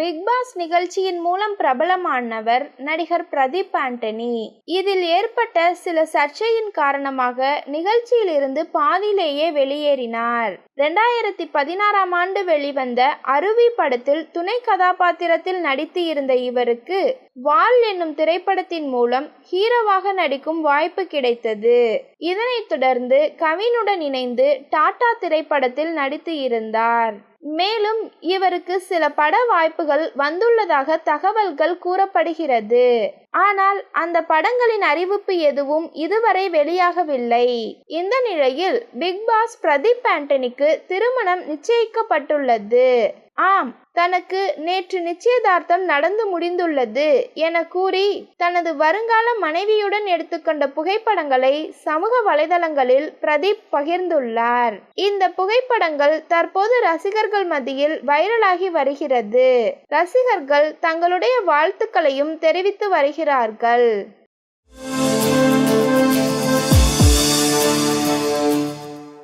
Big pass நிகழ்ச்சியின் மூலம் பிரபலமானவர் நடிகர் பிரதீப் ஆண்டனி. இதில் ஏற்பட்ட சில சர்ச்சையின் காரணமாக நிகழ்ச்சியிலிருந்து பாதியிலேயே வெளியேறினார். ரெண்டாயிரத்தி பதினாறாம் ஆண்டு வெளிவந்த அருவி படத்தில் துணை கதாபாத்திரத்தில் நடித்து இருந்த இவருக்கு வால் என்னும் திரைப்படத்தின் மூலம் ஹீரோவாக நடிக்கும் வாய்ப்பு கிடைத்தது. இதனைத் தொடர்ந்து கவினுடன் இணைந்து டாடா திரைப்படத்தில் நடித்து இருந்தார். மேலும் இவருக்கு சில பட வாய்ப்புகள் வந்துள்ளதாக தகவல்கள் கூறப்படுகிறது. ஆனால் அந்த படங்களின் அறிவிப்பு எதுவும் இதுவரை வெளியாகவில்லை. இந்த நிலையில் பிக் பாஸ் பிரதீப் ஆண்டனிக்கு திருமணம் நிச்சயிக்கப்பட்டுள்ளது. ஆம் தனக்கு நேற்று நிச்சயதார்த்தம் நடந்து முடிந்துள்ளது என கூறி தனது வருங்கால மனைவியுடன் எடுத்துக்கொண்ட புகைப்படங்களை சமூக வலைதளங்களில் பிரதீப் பகிர்ந்துள்ளார். இந்த புகைப்படங்கள் தற்போது ரசிகர்கள் மத்தியில் வைரலாகி வருகிறது. ரசிகர்கள் தங்களுடைய வாழ்த்துக்களையும் தெரிவித்து jerarcal